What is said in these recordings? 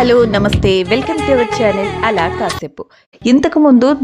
Hello నమస్తే. Welcome to our channel అలా కాసేపు. ఇంతకు ముందు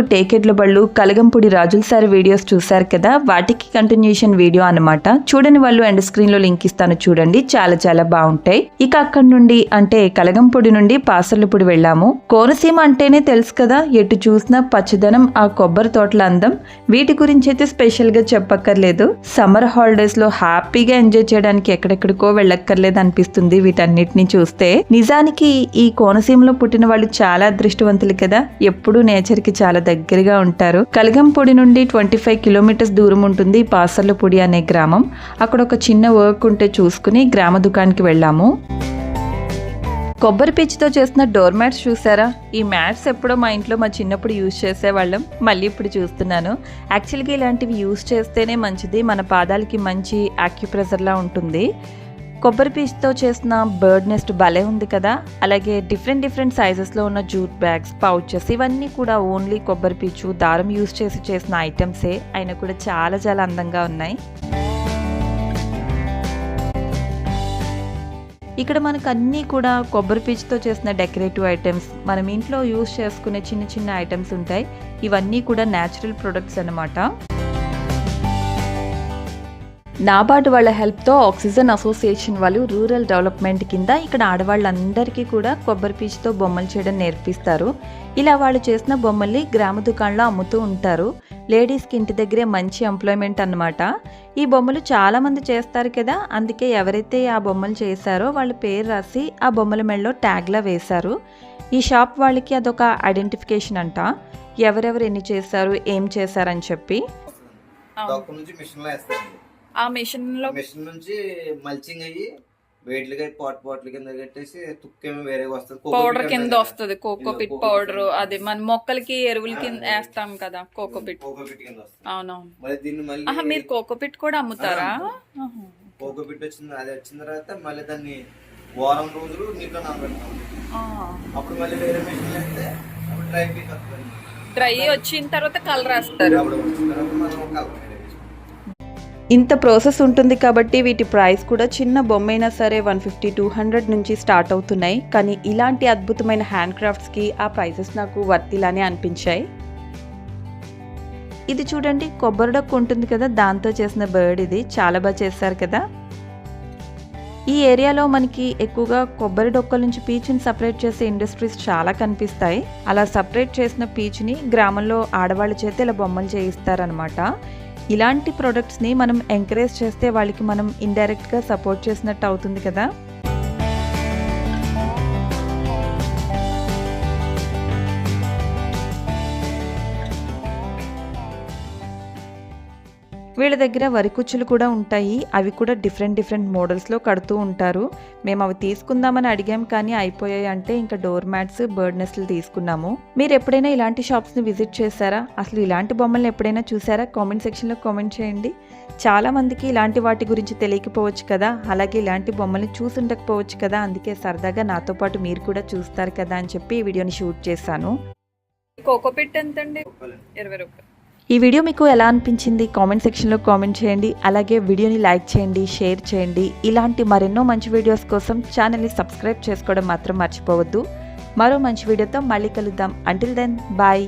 టేకెట్ల బళ్ళు కలగంపూడి రాజుల సార్ వీడియోస్ చూశారు కదా? వాటికి కంటిన్యూషన్ వీడియో అన్నమాట. చూడని వాళ్ళు అండ్ స్క్రీన్లో లింక్ ఇస్తాను చూడండి. చాలా చాలా బాగుంటాయి. ఇక అక్కడి నుండి అంటే కలగంపూడి నుండి పాసర్లపూడి వెళ్ళాము. కోనసీమ అంటేనే తెలుసు కదా ఎటు చూసినా పచ్చదనం ఆ కొబ్బరి తోటల అందం. వీటి గురించి అయితే స్పెషల్గా చెప్పక్కర్లేదు. సమ్మర్ హాలిడేస్లో హ్యాపీగా ఎంజాయ్ చేయడానికి ఎక్కడెక్కడికో వెళ్ళక్కర్లేదు అనిపిస్తుంది వీటన్నిటిని చూస్తే. నిజానికి ఈ కోనసీమలో పుట్టిన వాళ్ళు చాలా అదృష్టవంతులు కదా. ఎప్పుడూ నేచర్కి చాలా దగ్గరగా ఉంటారు. కలగంపొడి నుండి ట్వంటీ ఫైవ్ కిలోమీటర్స్ దూరం ఉంటుంది పాసర్లపూడి అనే గ్రామం. అక్కడ ఒక చిన్న వర్క్ ఉంటే చూసుకుని గ్రామ దుకాణానికి వెళ్ళాము. కొబ్బరి పిచ్చితో చేసిన డోర్ మ్యాట్స్ చూసారా? ఈ మ్యాట్స్ ఎప్పుడో మా ఇంట్లో మా చిన్నప్పుడు యూజ్ చేసేవాళ్ళం. మళ్ళీ ఇప్పుడు చూస్తున్నాను. యాక్చువల్గా ఇలాంటివి యూజ్ చేస్తేనే మంచిది. మన పాదాలకి మంచి యాక్యుప్రెజర్లా ఉంటుంది. కొబ్బరి పీచుతో చేసిన బర్డ్ నెస్ట్ భలే ఉంది కదా. అలాగే డిఫరెంట్ డిఫరెంట్ సైజెస్లో ఉన్న జూట్ బ్యాగ్స్ పౌచెస్ ఇవన్నీ కూడా ఓన్లీ కొబ్బరి పీచు దారం యూజ్ చేసి చేసిన ఐటమ్సే అయినా కూడా చాలా చాలా అందంగా ఉన్నాయి. ఇక్కడ మనకు అన్నీ కూడా కొబ్బరి పీచుతో చేసిన డెకరేటివ్ ఐటమ్స్ మనం ఇంట్లో యూస్ చేసుకునే చిన్న చిన్న ఐటమ్స్ ఉంటాయి. ఇవన్నీ కూడా న్యాచురల్ ప్రొడక్ట్స్ అనమాట నాబార్డు వాళ్ళ హెల్ప్తో ఆక్సిజన్ అసోసియేషన్ వాళ్ళు రూరల్ డెవలప్మెంట్ కింద ఇక్కడ ఆడవాళ్ళందరికీ కూడా కొబ్బరి పీచుతో బొమ్మలు చేయడం నేర్పిస్తారు. ఇలా వాళ్ళు చేసిన బొమ్మల్ని గ్రామ దుకాణంలో అమ్ముతూ ఉంటారు. లేడీస్కి ఇంటి దగ్గరే మంచి ఎంప్లాయ్మెంట్ అన్నమాట. ఈ బొమ్మలు చాలామంది చేస్తారు కదా అందుకే ఎవరైతే ఆ బొమ్మలు చేశారో వాళ్ళ పేరు రాసి ఆ బొమ్మల మెడలో ట్యాగ్లా వేశారు. ఈ షాప్ వాళ్ళకి అదొక ఐడెంటిఫికేషన్ అంట. ఎవరెవరు ఎన్ని చేశారు ఏం చేశారని చెప్పి. ఆ మిషన్లో మిషన్ నుంచి మల్చింగ్ అయ్యి వెయిట్లుగా పాట్ పాట్లు కింద కట్టేసి తుక్కేమో వేరే వస్తుంది. పౌడర్ కింద వస్తుంది. కోకో పిట్ పౌడర్ అది మన మొక్కలకి ఎరువుల కింద వేస్తాం కదా కోకో పిట్. కోకో పిట్ కింద అవునవును. మళ్ళీ దీన్ని మళ్ళీ మీరు కోకో పిట్ కూడా అమ్ముతారా. కోకో పిట్ వచ్చింది అది వచ్చిన తర్వాత మళ్ళీ దాన్ని వారం రోజులు నీటిలో నానబెడతాం. అప్పుడు మళ్ళీ వేరే మిషన్ వేస్తే అప్పుడు డ్రై పీక్ డ్రై వచ్చిన తర్వాత కలర్ వేస్తారు. అప్పుడు వచ్చిన తర్వాత మనం కలర్ ఇంత ప్రాసెస్ ఉంటుంది కాబట్టి వీటి ప్రైస్ కూడా చిన్న బొమ్మ అయినా సరే వన్ ఫిఫ్టీ టూ హండ్రెడ్ నుంచి స్టార్ట్ అవుతున్నాయి. కానీ ఇలాంటి అద్భుతమైన హ్యాండ్ క్రాఫ్ట్స్కి ఆ ప్రైసెస్ నాకు వర్తిలానే అనిపించాయి. ఇది చూడండి కొబ్బరి డొక్కు ఉంటుంది కదా దాంతో చేసిన బర్డ్ ఇది. చాలా బాగా చేశారు కదా. ఈ ఏరియాలో మనకి ఎక్కువగా కొబ్బరి డొక్కల నుంచి పీచుని సపరేట్ చేసే ఇండస్ట్రీస్ చాలా కనిపిస్తాయి. అలా సపరేట్ చేసిన పీచుని గ్రామంలో ఆడవాళ్ళ చేత ఇలా బొమ్మలు చేయిస్తారనమాట ఇలాంటి ప్రొడక్ట్స్ని మనం ఎంకరేజ్ చేస్తే వాళ్ళకి మనం ఇండైరెక్ట్గా సపోర్ట్ చేసినట్టు అవుతుంది కదా? వీళ్ళ దగ్గర వరి కుచ్చులు కూడా ఉంటాయి. అవి కూడా డిఫరెంట్ డిఫరెంట్ మోడల్స్లో కడుతూ ఉంటారు. మేము అవి తీసుకుందామని అడిగాం కానీ అయిపోయాయి అంటే ఇంకా డోర్ మ్యాట్స్ బర్డ్ నెస్ట్లు తీసుకున్నాము. మీరు ఎప్పుడైనా ఇలాంటి షాప్స్ని విజిట్ చేశారా? అసలు ఇలాంటి బొమ్మల్ని ఎప్పుడైనా చూసారా కామెంట్ సెక్షన్లో కామెంట్ చేయండి. చాలా మందికి ఇలాంటి వాటి గురించి తెలియకపోవచ్చు కదా. అలాగే ఇలాంటి బొమ్మల్ని చూసుండకపోవచ్చు కదా. అందుకే సరదాగా నాతో పాటు మీరు కూడా చూస్తారు కదా అని చెప్పి ఈ వీడియోని షూట్ చేశాను. కోకో పిట్ ఎంత అండి ఇరవై రూపాయలు. ఈ వీడియో మీకు ఎలా అనిపించింది? కామెంట్ సెక్షన్లో కామెంట్ చేయండి. అలాగే వీడియోని లైక్ చేయండి షేర్ చేయండి. ఇలాంటి మరెన్నో మంచి వీడియోస్ కోసం ఛానల్ని సబ్స్క్రైబ్ చేసుకోవడం మాత్రం మర్చిపోవద్దు. మరో మంచి వీడియోతో మళ్ళీ కలుద్దాం. Until then bye